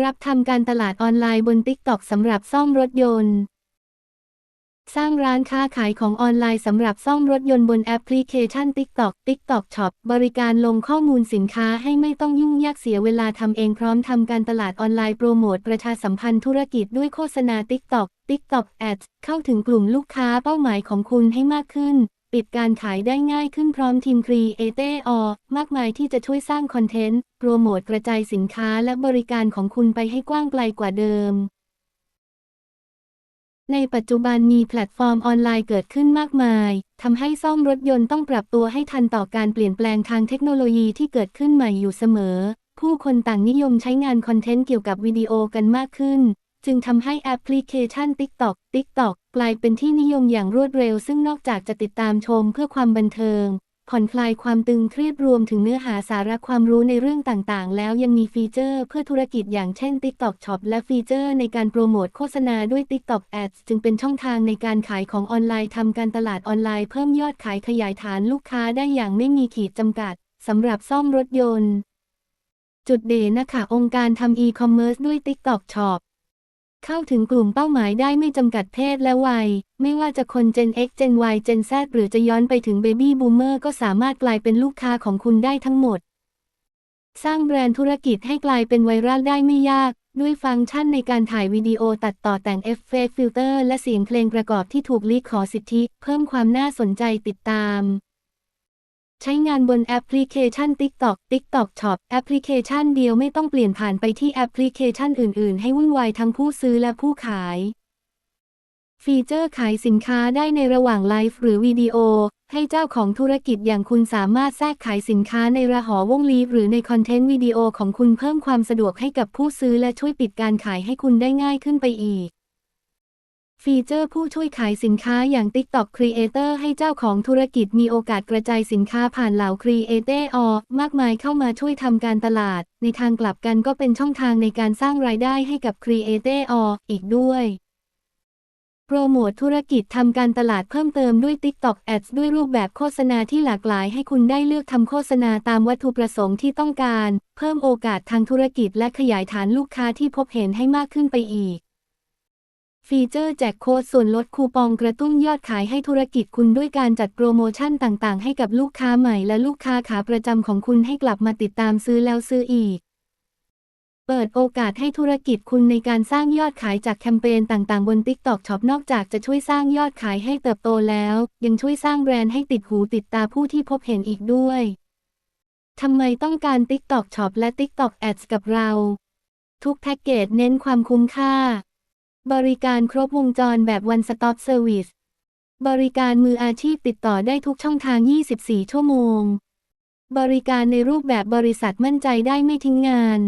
รับทำการตลาดออนไลน์บน TikTok สำหรับซ่อมรถยนต์ สร้างร้านค้าขายของออนไลน์สำหรับซ่อมรถยนต์บนแอปพลิเคชัน TikTok TikTok Shop บริการลงข้อมูลสินค้าให้ไม่ต้องยุ่งยากเสียเวลาทำเองพร้อมทำการตลาดออนไลน์โปรโมทประชาสัมพันธ์ธุรกิจด้วยโฆษณา TikTok TikTok Ads เข้าถึงกลุ่มลูกค้าเป้าหมายของคุณให้มากขึ้น ปิดการขายได้ง่ายขึ้นพร้อมทีมครีเอเตอมากมายที่จะช่วยสร้างคอนเทนต์โปรโมทกระจายสินค้าและบริการของคุณไปให้กว้างไกลกว่าเดิม ในปัจจุบันมีแพลตฟอร์มออนไลน์เกิดขึ้นมากมายทำให้ซ่อมรถยนต์ต้องปรับตัวให้ทันต่อการเปลี่ยนแปลงทางเทคโนโลยีที่เกิดขึ้นใหม่อยู่เสมอ ผู้คนต่างนิยมใช้งานคอนเทนต์เกี่ยวกับวิดีโอกันมากขึ้น จึงทำให้แอปพลิเคชัน TikTok TikTok กลายเป็นที่นิยมอย่างรวดเร็ว ซึ่งนอกจากจะติดตามชมเพื่อความบันเทิง ผ่อนคลายความตึงเครียดรวมถึงเนื้อหาสาระความรู้ในเรื่องต่างๆ แล้วยังมีฟีเจอร์เพื่อธุรกิจอย่างเช่น TikTok Shop และฟีเจอร์ในการโปรโมทโฆษณาด้วย TikTok Ads จึงเป็นช่องทางในการขายของออนไลน์ทำการตลาดออนไลน์เพิ่มยอดขายขยายฐานลูกค้าได้อย่างไม่มีขีดจำกัดสำหรับซ่อมรถยนต์ จุดเด่นนะคะองค์การทำอีคอมเมิร์ซด้วย TikTok Shop เข้าถึงกลุ่มเป้าหมายได้ไม่จำกัดเพศและวัย ไม่ว่าจะคน Gen X Gen Y Gen Z หรือจะย้อนไปถึง Baby Boomer ก็สามารถกลายเป็นลูกค้าของคุณได้ทั้งหมด สร้างแบรนด์ธุรกิจให้กลายเป็นไวรัลได้ไม่ยาก ด้วยฟังก์ชันในการถ่ายวิดีโอตัดต่อแต่งเอฟเฟกต์ฟิลเตอร์และเสียงเพลงประกอบที่ถูกลิขขอสิทธิ เพิ่มความน่าสนใจติดตาม ใช้งานบนแอปพลิเคชัน TikTok TikTok Shop แอปพลิเคชันเดียวไม่ต้องเปลี่ยนผ่านไปที่แอปพลิเคชันอื่น ๆ ให้วุ่นวายทั้งผู้ซื้อและผู้ขาย ฟีเจอร์ขายสินค้าได้ในระหว่างไลฟ์หรือวิดีโอ ให้เจ้าของธุรกิจอย่างคุณสามารถแทรกขายสินค้าในระหอวงลีฟหรือในคอนเทนต์วิดีโอของคุณเพิ่มความสะดวกให้กับผู้ซื้อและช่วยปิดการขายให้คุณได้ง่ายขึ้นไปอีก ฟีเจอร์ผู้ช่วยขายสินค้าอย่าง TikTok Creator ให้เจ้าของธุรกิจมีโอกาสกระจายสินค้าผ่านเหล่า Creator มากมายเข้ามาช่วยทำการตลาด ในทางกลับกันก็เป็นช่องทางในการสร้างรายได้ให้กับ Creator อีกด้วยโปรโมทธุรกิจทำการตลาดเพิ่มเติมด้วย TikTok Ads ด้วยรูปแบบโฆษณาที่หลากหลายให้คุณได้เลือกทำโฆษณาตามวัตถุประสงค์ที่ต้องการ เพิ่มโอกาสทางธุรกิจและขยายฐานลูกค้าที่พบเห็นให้มากขึ้นไปอีก ฟีเจอร์แจกโค้ดส่วนลดคูปองกระตุ้นยอดขายให้ธุรกิจคุณด้วยการจัดโปรโมชั่นต่างๆ ให้กับลูกค้าใหม่และลูกค้าขาประจำของคุณให้กลับมาติดตามซื้อแล้วซื้ออีก เปิดโอกาสให้ธุรกิจคุณในการสร้างยอดขายจากแคมเปญต่างๆ บน TikTok Shop นอกจากจะช่วยสร้างยอดขายให้เติบโตแล้ว ยังช่วยสร้างแบรนด์ให้ติดหูติดตาผู้ที่พบเห็นอีกด้วยทำไมต้องการ TikTok Shop และ TikTok Ads กับเรา ทุกแพ็กเกจเน้นความคุ้มค่า บริการครบวงจรแบบ One Stop Service บริการมืออาชีพติดต่อได้ทุกช่องทาง 24 ชั่วโมง บริการในรูปแบบบริษัทมั่นใจได้ไม่ทิ้งงาน